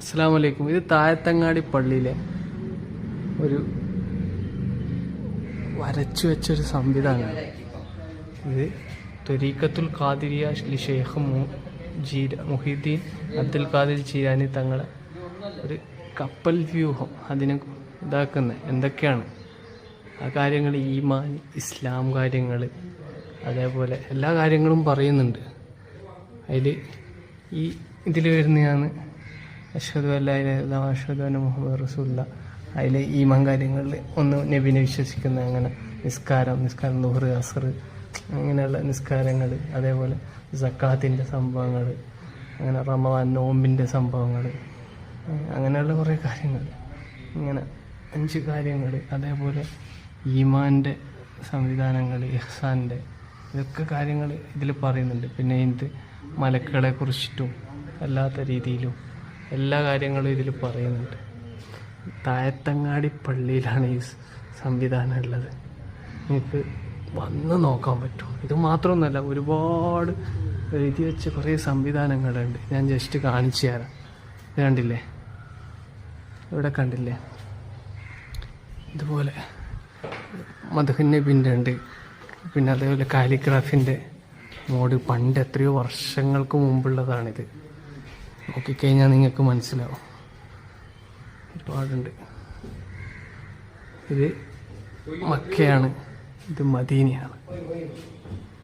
അസ്സാം വലൈക്കും ഇത് താഴത്തങ്ങാടി പള്ളിയിലെ ഒരു വരച്ചു വെച്ചൊരു സംവിധാനമാണ്. ഇത് തൊരീക്കത്തുൽ ഖാദിരിയ ഷെയ്ഖ് മു ജീര മുഹീദ്ദീൻ അബ്ദുൽ ഖാദിർ ജീരാനി തങ്ങളെ ഒരു കപ്പൽ വ്യൂഹം അതിനെ ഇതാക്കുന്നത് എന്തൊക്കെയാണ്? ആ കാര്യങ്ങൾ ഈമാൻ ഇസ്ലാം കാര്യങ്ങൾ അതേപോലെ എല്ലാ കാര്യങ്ങളും പറയുന്നുണ്ട്. അതിൽ ഈ ഇതിൽ വരുന്നതാണ് അഷ്ഹദു അല്ലാ അന്ന മുഹമ്മദ് റസൂല്ല അതിൽ ഈമാൻ കാര്യങ്ങളിൽ ഒന്ന് നബിനെ വിശ്വസിക്കുന്ന അങ്ങനെ നിസ്കാരം നിസ്കാരം നുഹർ അസർ അങ്ങനെയുള്ള നിസ്കാരങ്ങൾ അതേപോലെ സക്കാത്തിന്റെ സംഭവങ്ങൾ അങ്ങനെ റമദാൻ നോമ്പിന്റെ സംഭവങ്ങൾ അങ്ങനെയുള്ള കുറേ കാര്യങ്ങൾ. ഇങ്ങനെ അഞ്ച് കാര്യങ്ങൾ അതേപോലെ ഈമാന്റെ സംവിധാനങ്ങൾ ഇഹ്സാന്റെ ഇതൊക്കെ കാര്യങ്ങൾ ഇതിൽ പറയുന്നുണ്ട്. പിന്നെ ഇത് മലക്കുകളെ കുറിച്ചിട്ടും അല്ലാത്ത രീതിയിലും. എല്ലാ കാര്യങ്ങളും ഇതിൽ പറയുന്നുണ്ട്. താഴത്തങ്ങാടി പള്ളിയിലാണ് ഈ സംവിധാനം ഉള്ളത്. നിങ്ങൾക്ക് വന്ന് നോക്കാൻ പറ്റും. ഇത് മാത്രമൊന്നുമല്ല ഒരുപാട് എഴുതി വെച്ച കുറേ സംവിധാനങ്ങളുണ്ട്. ഞാൻ ജസ്റ്റ് കാണിച്ചു തരാം. ഇത് കണ്ടില്ലേ? ഇവിടെ കണ്ടില്ലേ? ഇതുപോലെ മധുഹന്നബിന്റെ ഉണ്ട് പിന്നെ അതേപോലെ കാലിഗ്രാഫിന്റെ മോഡ്. പണ്ട് എത്രയോ വർഷങ്ങൾക്ക് മുമ്പുള്ളതാണിത്. നോക്കിക്കഴിഞ്ഞാൽ നിങ്ങൾക്ക് മനസ്സിലാവും. ഒരുപാടുണ്ട് ഇത് മക്കയാണ്. ഇത് മദീനയാണ്.